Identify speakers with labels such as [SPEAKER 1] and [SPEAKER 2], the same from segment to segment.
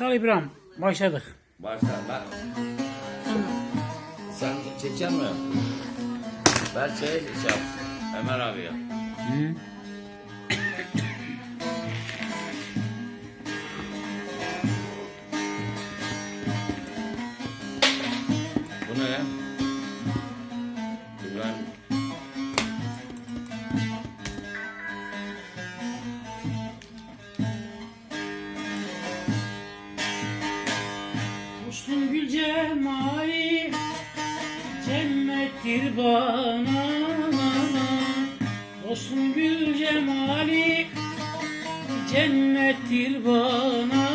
[SPEAKER 1] Çal İbrahim. Başladık.
[SPEAKER 2] Başla ben. Sen çekecek mi? Ben şey şey yap. Ömer abiye.
[SPEAKER 1] Hı. Gül cemali cennettir bana Hüsnü gül cemali cennettir bana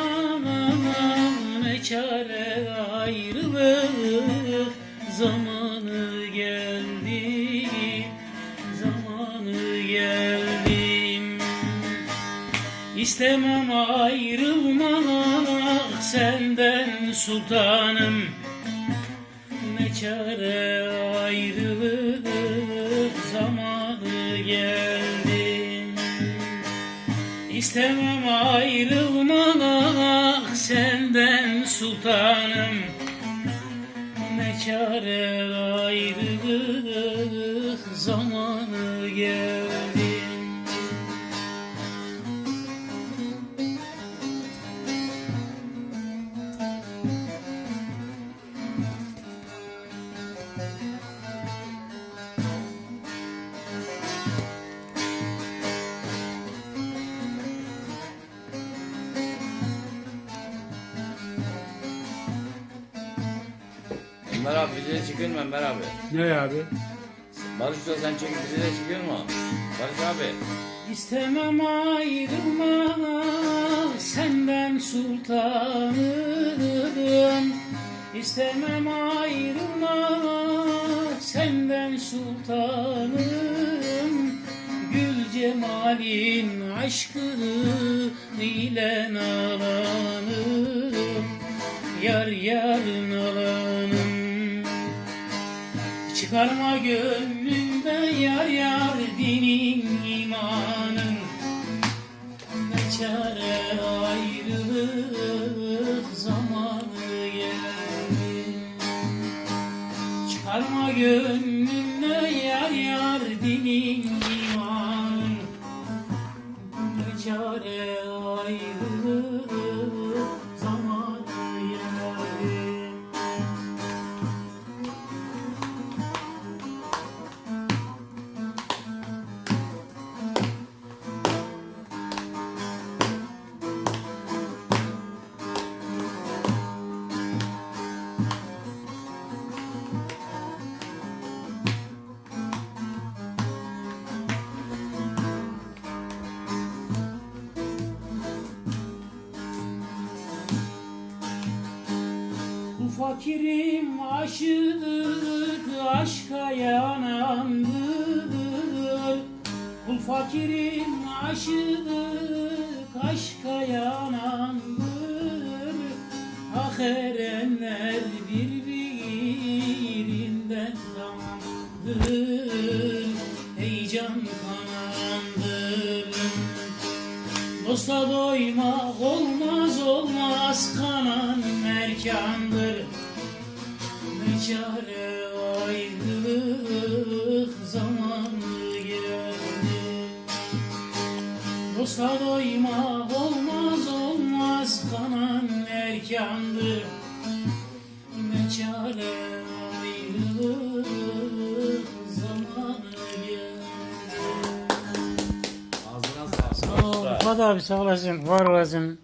[SPEAKER 1] Ne çare ayrılık zamanı geldi Zamanı geldi İstemem ayrılmak senden sultanım. Ne çare ayrılık zamanı geldi. İstemem ayrılmak senden sultanım. Ne çare ayrılık zamanı geldi
[SPEAKER 2] Ömer abi bize de çıkıyor mu Ömer abi?
[SPEAKER 1] Ne abi?
[SPEAKER 2] Barış Usta sen çekip bize de çıkıyor mu? Barış abi.
[SPEAKER 1] İstemem ayrılmak senden sultanım İstemem ayrılmak senden sultanım Gül cemalin aşkını ile nalanım Yar yar Çıkarma gönlümden yar yar dinin imanın Ne çare ayrılık zamanı geldi. Çıkarma gönlümden fakirim aşık aşka yanandır. Bu fakirim aşık aşka yanandır. Ah erenler birbirinden tamamdır Dosta doymak olmaz olmaz. Kanan merkandır Ne çare ayrılık zamanı geldi. Dosta doymak olmaz olmaz. Kanan merkandır Ne Fuat abi sağ olasın, var olasın.